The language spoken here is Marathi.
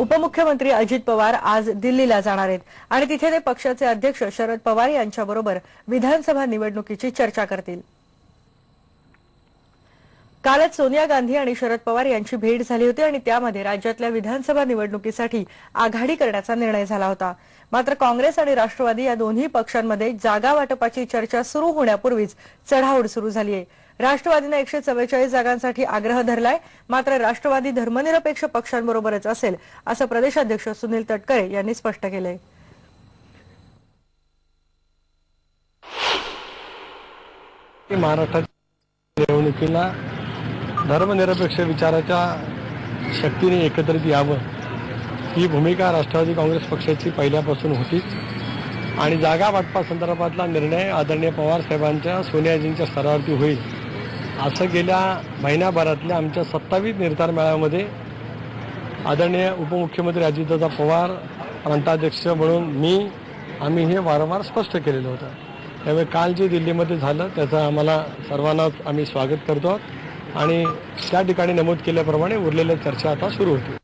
उपमुख्यमंत्री अजित पवार आज दिल्लीला जाणार आहेत. आणि तिथे ते पक्षाचे अध्यक्ष शरद पवार यांच्याबरोबर विधानसभा निवडणुकीची चर्चा करतील. कालच सोनिया गांधी आणि शरद पवार यांची भेट झाली होती आणि त्यामध्ये राज्यातल्या विधानसभा निवडणुकीसाठी आघाडी करण्याचा निर्णय झाला होता. मात्र काँग्रेस आणि राष्ट्रवादी या दोन्ही पक्षांमध्ये जागा वाटपाची चर्चा सुरू होण्यापूर्वीच चढाओढ सुरू झाली आहे राष्ट्रवादीनं एकशे चव्वेचाळीस जागांसाठी आग्रह धरलाय. मात्र राष्ट्रवादी धर्मनिरपेक्ष पक्षांबरोबरच असेल असं प्रदेशाध्यक्ष सुनील तटकरे यांनी स्पष्ट केलंय. महाराष्ट्राच्या निवडणुकीला धर्मनिरपेक्ष विचाराच्या शक्तीने एकत्रित यावं ही भूमिका राष्ट्रवादी काँग्रेस पक्षाची पहिल्यापासून होती. आणि जागा वाटपासंदर्भातला निर्णय आदरणीय पवार साहेबांच्या सोनियाजींच्या स्तरावरती होईल. असं गेल्या महिन्याभरातल्या आमच्या सत्तावीस निर्धार मेळाव्यामध्ये आदरणीय उपमुख्यमंत्री अजितदादा पवार प्रांताध्यक्ष म्हणून मी आम्ही हे वारंवार स्पष्ट केलेलं होतं. त्यामुळे काल जे दिल्लीमध्ये झालं त्याचं आम्हाला सर्वांनाच आम्ही स्वागत करतो. आहोत आणि त्या ठिकाणी नमूद केल्याप्रमाणे उरलेल्या चर्चा आता सुरू होती